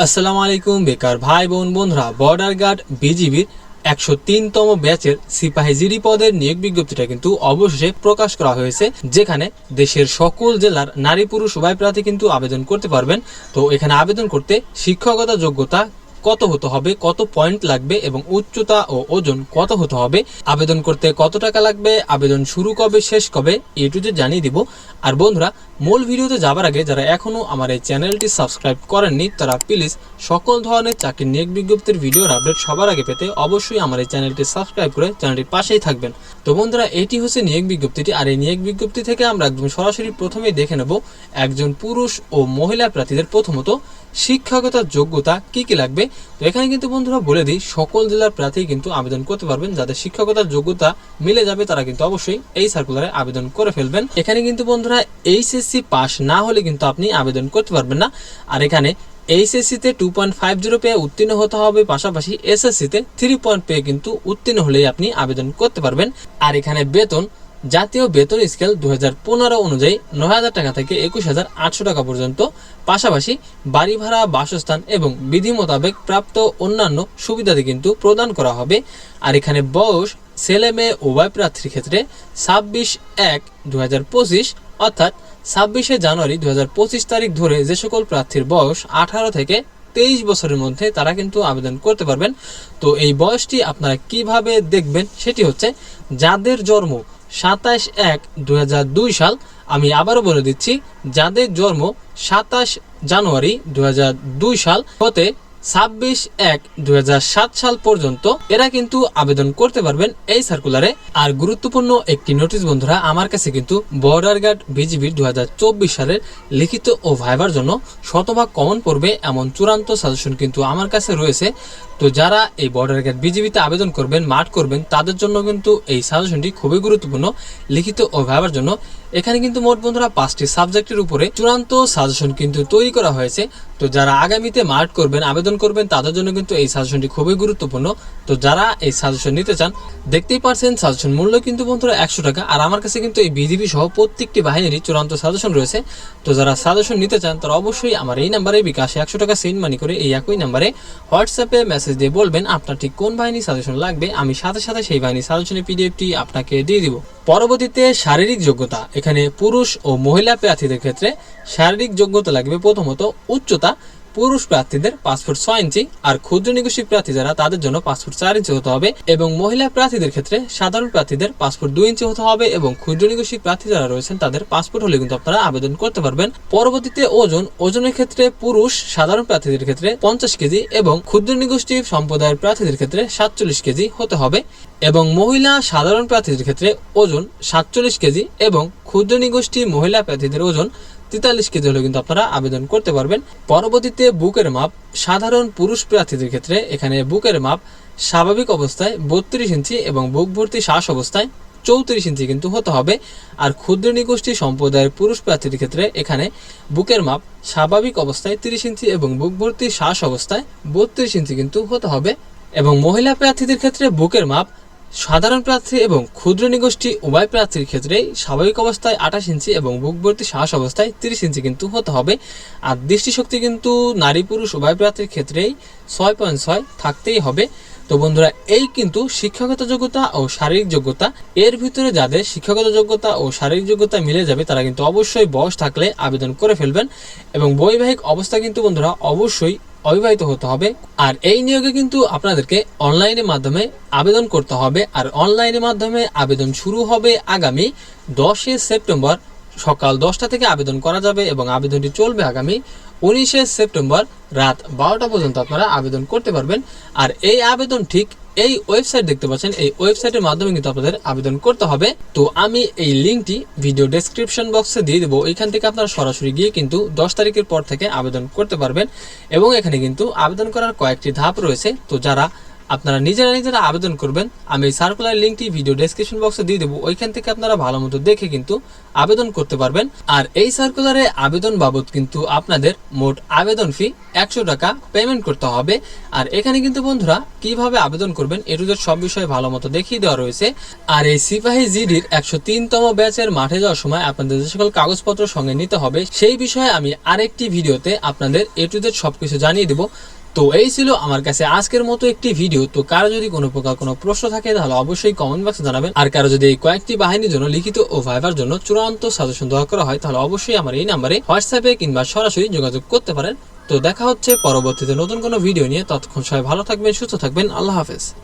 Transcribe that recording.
আসসালামু আলাইকুম, বেকার ভাই, বোন, বন্ধুরা। বর্ডার গার্ড বিজিবির একশো তিনতম ব্যাচের সিপাহী জিডি পদের নিয়োগ বিজ্ঞপ্তিটা কিন্তু অবশেষে প্রকাশ করা হয়েছে, যেখানে দেশের সকল জেলার নারী পুরুষ উভয় প্রার্থী কিন্তু আবেদন করতে পারবেন। তো এখানে আবেদন করতে শিক্ষকতা যোগ্যতা কত হতে হবে, কত পয়েন্ট লাগবে এবং উচ্চতা ও ওজন কত হতে হবে, আবেদন করতে কত টাকা লাগবে, আবেদন শুরু কবে, শেষ কবে, এ টু জেড জানিয়ে দিব। আর বন্ধুরা মূল ভিডিওতে যাবার আগে যারা এখনও আমার এই চ্যানেলটি সাবস্ক্রাইব করেননি, তারা প্লিজ সকল ধরনের চাকরির নিয়োগ বিজ্ঞপ্তির ভিডিওর আপডেট সবার আগে পেতে অবশ্যই আমার এই চ্যানেলটি সাবস্ক্রাইব করে চ্যানেলটির পাশেই থাকবেন। তো বন্ধুরা, এটি হচ্ছে নিয়োগ বিজ্ঞপ্তিটি। আর এই নিয়োগ বিজ্ঞপ্তি থেকে আমরা একদম সরাসরি প্রথমেই দেখে নেব একজন পুরুষ ও মহিলা প্রার্থীদের প্রথমত শিক্ষাগতার যোগ্যতা কি কি লাগবে। তো এখানে কিন্তু বন্ধুরা বলে দিই, সকল জেলার প্রার্থী কিন্তু আবেদন করতে পারবেন। যাদের শিক্ষকতার যোগ্যতা মিলে যাবে, তারা কিন্তু অবশ্যই এই সার্কুলারে আবেদন করে ফেলবেন। এখানে কিন্তু বন্ধুরা এইচএসসি পাস না হলে কিন্তু আপনি আবেদন করতে পারবেন না। আর এখানে এইচএসসিতে টু পয়েন্ট ফাইভ জিরো পেয়ে উত্তীর্ণ হতে হবে, পাশাপাশি এসএসসিতে থ্রি পয়েন্ট পেয়ে কিন্তু উত্তীর্ণ হলেই আপনি আবেদন করতে পারবেন। আর এখানে বেতন, জাতীয় বেতন স্কেল দু হাজার পনেরো অনুযায়ী নয় হাজার টাকা থেকে একুশ হাজার আটশো টাকা পর্যন্ত। পাশাপাশি বাড়ি ভাড়া, বাসস্থান এবং বিধি মোতাবেক প্রাপ্ত অন্যান্য সুবিধাদি কিন্তু প্রদান করা হবে। আর এখানে বয়স, ছেলে মেয়ে, উভয় প্রার্থীর ক্ষেত্রে ছাব্বিশ এক দু অর্থাৎ ছাব্বিশে জানুয়ারি দু হাজার পঁচিশ তারিখ ধরে যে সকল প্রার্থীর বয়স আঠারো থেকে তেইশ বছরের মধ্যে তারা কিন্তু আবেদন করতে পারবেন। তো এই বয়সটি আপনারা কীভাবে দেখবেন সেটি হচ্ছে যাদের জন্ম সাতাশ এক দুই সাল, আমি আবারও বলে দিচ্ছি, যাদের জন্ম সাতাশ জানুয়ারি দুই হাজার দুই সাল, হতে ছাব্বিশ এক দুই সাল পর্যন্ত এরা কিন্তু আবেদন করতে পারবেন এই সার্কুলারে আর গুরুত্বপূর্ণ একটি নোটিশ বন্ধুরা, আমার কাছে কিন্তু বর্ডার গার্ড বিজিবির দু সালের লিখিত ও ভাইবার জন্য শতভাগ কমন পড়বে এমন চূড়ান্ত সাজেশন কিন্তু আমার কাছে রয়েছে। তো যারা এই বর্ডার গার্ড বিজিবিতে আবেদন করবেন, মাঠ করবেন, তাদের জন্য কিন্তু এই সাজেশনটি খুবই গুরুত্বপূর্ণ লিখিত ও ভাইবার জন্য। এখানে কিন্তু মোট বন্ধুরা পাঁচটি সাবজেক্টের উপরে চূড়ান্ত সাজেশন কিন্তু তৈরি করা হয়েছে। তো যারা আগামীতে মার্ট করবেন, আবেদন করবেন, তাদের জন্য কিন্তু এই সাজেশনটি খুবই গুরুত্বপূর্ণ। তো যারা এই সাজেশন নিতে চান, দেখতেই পারছেন সাজেশন মূল্য কিন্তু বন্ধুরা একশো টাকা। আর আমার কাছে কিন্তু এই বিজিবি সহ প্রত্যেকটি বাহিনীরই চূড়ান্ত সাজেশন রয়েছে। তো যারা সাজেশন নিতে চান, তারা অবশ্যই আমার এই নাম্বারে বিকাশে একশো টাকা সেন্ড মানি করে এই একই নাম্বারে হোয়াটসঅ্যাপে মেসেজ দিয়ে বলবেন আপনার ঠিক কোন বাহিনী সাজেশন লাগবে। আমি সাথে সাথে সেই বাহিনী সাজেশনের পিডিএফটি আপনাকে দিয়ে দিব। পরবর্তীতে শারীরিক যোগ্যতা এখানে পুরুষ ও মহিলা প্রার্থীদের ক্ষেত্রে শারীরিক যোগ্যতা লাগবে প্রথমত উচ্চতা পুরুষ প্রার্থীদের ফুট ছয় ইঞ্চি আর ক্ষুদ্র নিগোষ্ঠী প্রার্থী যারা, তাদের জন্য ফুট চার ইঞ্চি হতে হবে এবং মহিলা প্রার্থীদের ক্ষেত্রে সাধারণ প্রার্থীদের ফুট দুই ইঞ্চি হতে হবে এবং ক্ষুদ্র নিগোষ্ঠী প্রার্থী যারা রয়েছেন, তাদের পাসপোর্ট হলে কিন্তু আপনারা আবেদন করতে পারবেন। পরবর্তীতে ওজন, ওজনের ক্ষেত্রে পুরুষ সাধারণ প্রার্থীদের ক্ষেত্রে পঞ্চাশ কেজি এবং ক্ষুদ্র নিগোষ্ঠী সম্প্রদায়ের প্রার্থীদের ক্ষেত্রে সাতচল্লিশ কেজি হতে হবে এবং মহিলা সাধারণ প্রার্থীদের ক্ষেত্রে ওজন সাতচল্লিশ কেজি এবং ক্ষুদ্র নিগোষ্ঠী মহিলা প্রার্থীদের ওজন তেতাল্লিশ কেজি হলে কিন্তু আপনারা আবেদন করতে পারবেন। পরবর্তীতে বুকের মাপ, সাধারণ পুরুষ প্রার্থীদের ক্ষেত্রে এখানে বুকের মাপ স্বাভাবিক অবস্থায় বত্রিশ ইঞ্চি এবং বুক ভর্তি শ্বাস অবস্থায় চৌত্রিশ ইঞ্চি কিন্তু হতে হবে। আর ক্ষুদ্র নিগোষ্ঠী সম্প্রদায়ের পুরুষ প্রার্থীর ক্ষেত্রে এখানে বুকের মাপ স্বাভাবিক অবস্থায় তিরিশ ইঞ্চি এবং বুক ভর্তি শ্বাস অবস্থায় বত্রিশ ইঞ্চি কিন্তু হতে হবে। এবং মহিলা প্রার্থীদের ক্ষেত্রে বুকের মাপ সাধারণ প্রার্থী এবং ক্ষুদ্র নিগোষ্ঠী উভয় প্রার্থীর ক্ষেত্রেই স্বাভাবিক অবস্থায় আঠাশ ইঞ্চি এবং বুকভর্তি শ্বাস অবস্থায় তিরিশ ইঞ্চি কিন্তু হতে হবে। আর দৃষ্টিশক্তি কিন্তু নারী পুরুষ উভয় প্রার্থীর ক্ষেত্রেই ছয় পয়েন্ট ছয় থাকতেই হবে। তো বন্ধুরা, এই কিন্তু শিক্ষাগত যোগ্যতা ও শারীরিক যোগ্যতা। এর ভিতরে যাদের শিক্ষাগত যোগ্যতা ও শারীরিক যোগ্যতা মিলে যাবে, তারা কিন্তু অবশ্যই বয়স থাকলে আবেদন করে ফেলবেন। এবং বৈবাহিক অবস্থা কিন্তু বন্ধুরা, অবশ্যই অবিবাহিত হতে হবে। আর এই নিয়োগে কিন্তু আপনাদেরকে অনলাইনের মাধ্যমে আবেদন করতে হবে। আর অনলাইনের মাধ্যমে আবেদন শুরু হবে আগামী দশই সেপ্টেম্বর সকাল দশটা থেকে আবেদন করা যাবে এবং আবেদনটি চলবে আগামী উনিশে সেপ্টেম্বর রাত বারোটা পর্যন্ত আপনারা আবেদন করতে পারবেন। আর এই আবেদন ঠিক এই ওয়েবসাইট দেখতে পাচ্ছেন, এই ওয়েবসাইটের মাধ্যমে কিন্তু আপনাদের আবেদন করতে হবে। তো আমি এই লিঙ্কটি ভিডিও ডেসক্রিপশন বক্সে দিয়ে দেবো। এখান থেকে আপনারা সরাসরি গিয়ে কিন্তু দশ তারিখের পর থেকে আবেদন করতে পারবেন এবং এখানে কিন্তু আবেদন করার কয়েকটি ধাপ রয়েছে। তো যারা আপনারা নিজেরা নিজেরা আবেদন করবেন। আমি এই সার্কুলার লিঙ্কটি ভিডিও ডেসক্রিপশন বক্সে দিয়ে দেবো। ওইখান থেকে আপনারা ভালো মতো দেখে কিন্তু আবেদন করতে পারবেন। আর এই সার্কুলারে আবেদন বাবদ কিন্তু আপনাদের মোট আবেদন ফি একশো টাকা পেমেন্ট করতে হবে। আর এখানে কিন্তু বন্ধুরা কীভাবে আবেদন করবেন এটুদের সব বিষয়ে ভালো মতো দেখিয়ে দেওয়া রয়েছে। আর এই সিপাহী জিডির একশো তিনতম ব্যাচের মাঠে যাওয়ার সময় আপনাদের যে সকল কাগজপত্র সঙ্গে নিতে হবে, সেই বিষয়ে আমি আরেকটি ভিডিওতে আপনাদের এটুদের সবকিছু জানিয়ে দেবো। তো এই ছিল আমার কাছে আজকের মতো একটি ভিডিও তো কারও যদি কোনো প্রকার কোনো প্রশ্ন থাকে, তাহলে অবশ্যই কমেন্ট বক্সে জানাবেন। আর কারও যদি কয়েকটি বাহিনীর জন্য লিখিত ও ভাইবার জন্য চূড়ান্ত সাজেশন দেওয়া করা হয়, তাহলে অবশ্যই আমার এই নাম্বারে হোয়াটসঅ্যাপে কিংবা সরাসরি যোগাযোগ করতে পারেন। তো দেখা হচ্ছে পরবর্তীতে নতুন কোনো ভিডিও নিয়ে। ততক্ষণ সবাই ভালো থাকবেন, সুস্থ থাকবেন। আল্লাহ হাফেজ।